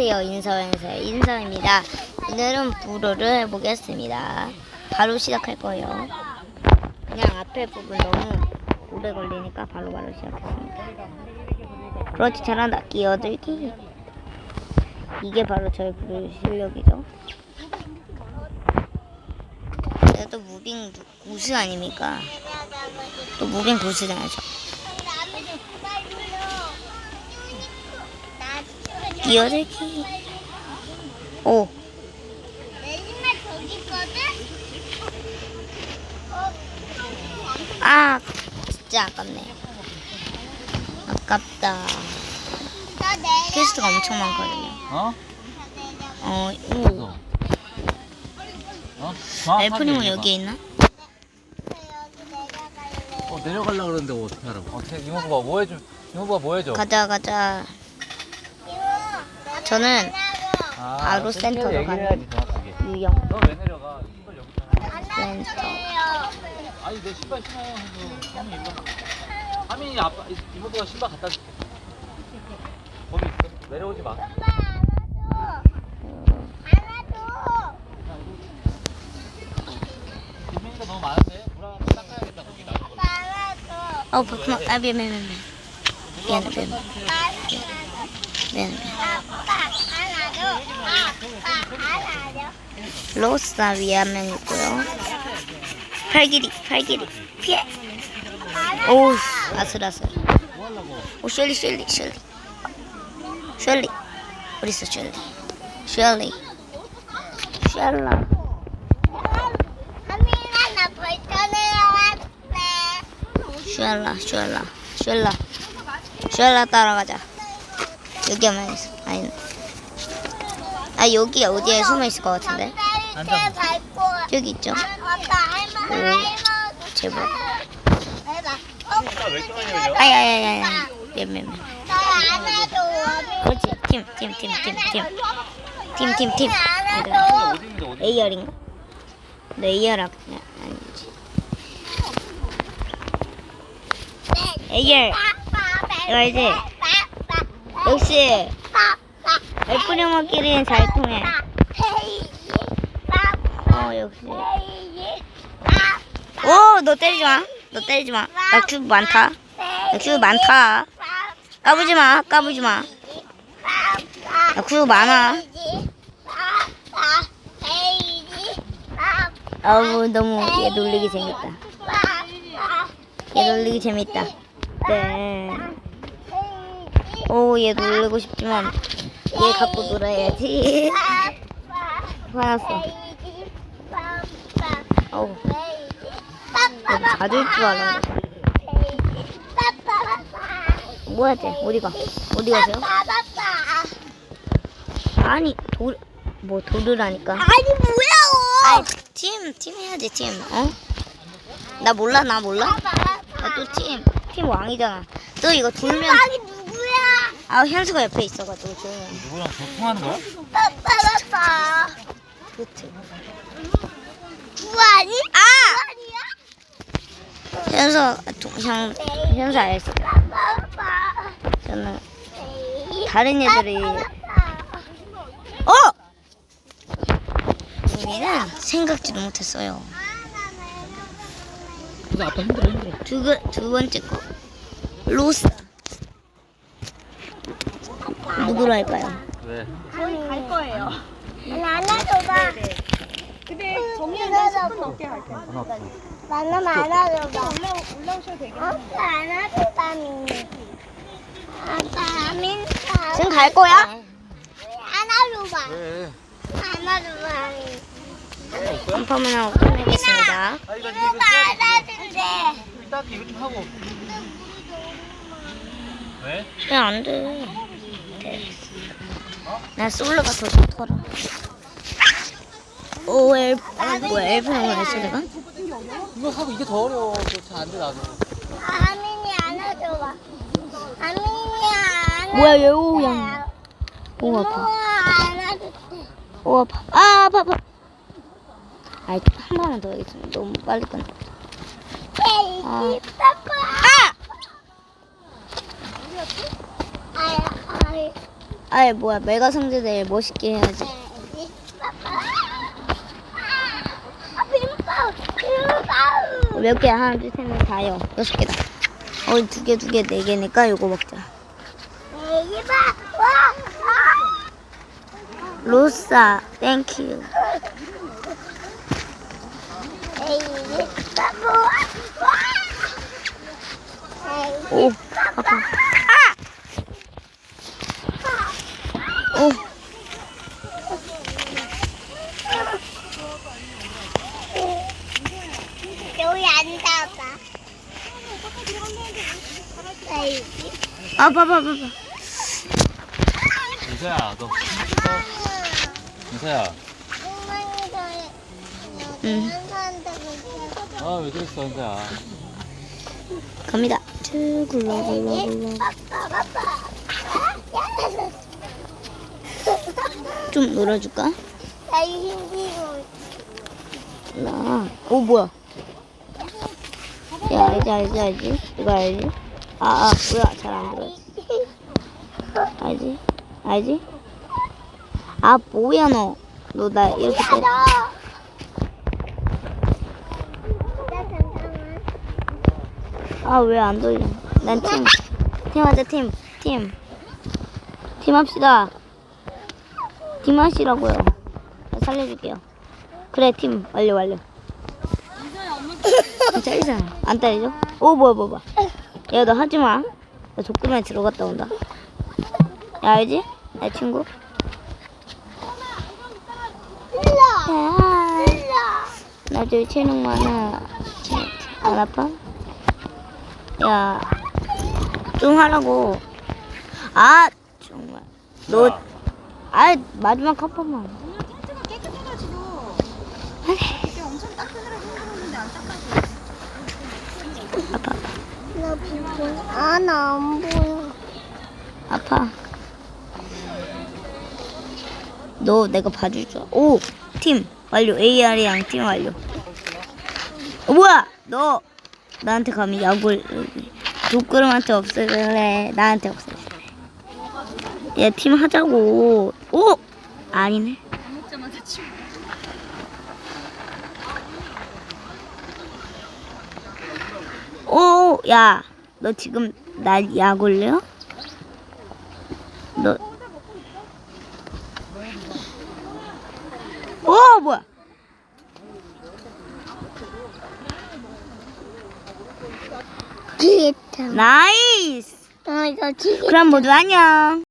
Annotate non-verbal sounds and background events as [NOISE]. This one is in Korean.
안녕하세요 인서연세 인서입니다. 오늘은 불어를 해보겠습니다. 바로 시작할 거예요. 그냥 앞에 부분 너무 오래 걸리니까 바로바로 시작했습니다. 그렇지 잘한다. 끼어들기. 이게 바로 저의 불 실력이죠. 제가 또 무빙 우스 아닙니까? 또 무빙 고수잖아요 저. 끼어들기 오 있거든? 아, 진짜 아깝네. 아깝다. 퀘스트가 엄청 많거든요. 어? 어, 오. 어? 엘프님은 있나? 여기 내려갈래. 어, 내려가려고 그러는데 뭐 어떻게 알아? 어떻게 이모부가 뭐 해줘? 이모부가 뭐 해줘? 가자, 가자. 저는 아, 바로 센터 센터로 가는 해야지 정확하게. 유영. 너왜 내려가? 신발 여기 센터. 아니 내 신발 신어요. 하민이 일로. 하민이 아빠 이모부가 신발 갖다 줄게. 거기 있어. 내려오지 마. 너무 많은데 불안 닦아야겠다 거기 나. 어, 그만. 아, 미안, 미안, 미안. 미안해. 안아줘. 미안해, 미안해. 아빠 안아줘. 아빠 안아줘. 한명 있고요. 팔길이, 팔길이. 피해. 오우, 아슬아슬. 오, 셜리, 셜리, 셜리. 셜리. 어딨어, 셜리? 셜리. 셜라. 셜라, 셜라, 셜라. 셜라 따라가자. 여기 한명 있어. 아니. 아, 여기 어디에 숨어 있을 것 같은데? 앉아. 여기 있죠? 오. 제발. 아야야야야. 안아줘. 그렇지. 팀, 팀, 팀, 팀, 팀. 팀, 팀, 팀. A열인가? 너 A열 아, 아니지. A열. 이거 알지? 역시 F령어끼리는 잘 통해. 어 역시. 오, 너 때리지 마. 너 때리지 마. 나 큐브 많다. 나 큐브 많다. 까부지 마. 까부지 마. 나 큐브 많아. 아우 너무 얘 놀리기 재밌다. 얘 놀리기 재밌다. 네. 오, 얘 놀리고 싶지만 얘 갖고 놀아야지. [LAUGHS] 화났어. 어우, 얘 자줄 줄 알아. 뭐야, 쟤? 어디 가? 어디 가세요? 아니, 돌, 뭐 돌으라니까. 아니 뭐야? 아이, 팀, 팀 해야지, 팀. 어? 나 몰라, 나 몰라? 나 또 팀, 팀 왕이잖아. 또 이거 돌면, 아, 현수가 옆에 있어가지고, 조용히. 누구랑 소통하는 거야? 빠빠빠빠. 그치. 구아니? 아! 구아니야? 현수, 동, 형, 현수 알지? 빠빠빠. 저는 다른 애들이, 어! 우리는 생각지도 못했어요. 근데 아빠 힘들어 힘들어. 두, 그- 두 번째 거. 로스. 누구로 할까요? 왜? 갈 거예요. 안아줘봐. 근데 정리는 10분 넘게 갈게요. 나는 안아줘봐. 올라, 올라오셔도 되겠네. 아빠 안아줘봐, 민이. 아빠, 민사. 지금 갈 거야? 안아줘봐. 왜? 안아줘봐, 민이. 컴펌은 하고 끝내겠습니다. 아 이거 안아준대. 딱 이거 좀 하고. 왜? 왜 안 돼? 나 솔로가 더 좋더라. 오, 엘, 뭐야, 엘프는 왜 했어, 내가? 이거 하고 이게 더 어려워. 잘안 돼, 나도. 아민이 안아줘봐. 아민이 안아줘. 뭐야, 얘 오양. 오, 아파. 오, 아파. 아, 아파, 아파. 아이, 한 번만 더 하겠습니다. 너무 빨리 끝나. 아. 베이비 빠빠. 아! 아이. 뭐야 메가 성대대 멋있게 해야지. 몇 개? 하나, 둘, 셋, 넷, 다요. 여섯 개다. 어, 두 개, 두 개, 네 개니까 이거 먹자. 로사, 땡큐. 오, 아파. 아! 오, 여기 앉아봐. 에이, 아파, 아파, 아파. 은서야, 너 더해. 응. 아, 왜 그랬어, 은서야? 갑니다. 쭉 굴러, 굴러, 굴러. 좀 놀아줄까? 나 힘들어. 나. 오, 뭐야. 야, 알지, 알지, 알지? 이거 알지? 아, 아, 뭐야. 잘 안 들어지. 알지? 알지? 아, 뭐야, 너. 너 나 이렇게 때려. 나 잠깐만. 아, 왜 안 돌려? 난 팀. 팀 하자, 팀. 팀. 팀 합시다. 팀 하시라고요. 나 살려줄게요. 그래, 팀. 완료, 완료. 잘리잖아. 안 때리죠? 오, 뭐야, 뭐야, 뭐야. 야, 너 하지 마. 나 족구면 들어갔다 온다. 야, 알지? 내 친구. 야, 일로. 나 저기 체능 많아. 안 아파? 야, 좀 하라고. 아, 정말. 너, 야, 아, 마지막 한 번만. 텐트가 깨끗해가지고 이게 엄청 따뜻하게 생겼는데 안 닦아줘. 아파, 나 비보. 아, 나 안 보여. 아파. 너 내가 봐줄 줄. 알- 오, 팀 완료. AR이랑 팀 완료. 어, 뭐야? 너 나한테 감히 약을 독그름한테 없애래. 나한테 없애래. 야, 팀 하자고. 오, 아니네. 오, 야, 너 지금 날 약 올려? 오, 뭐야? 기타. 나이스. 어, 이거 기타. 그럼 모두 안녕.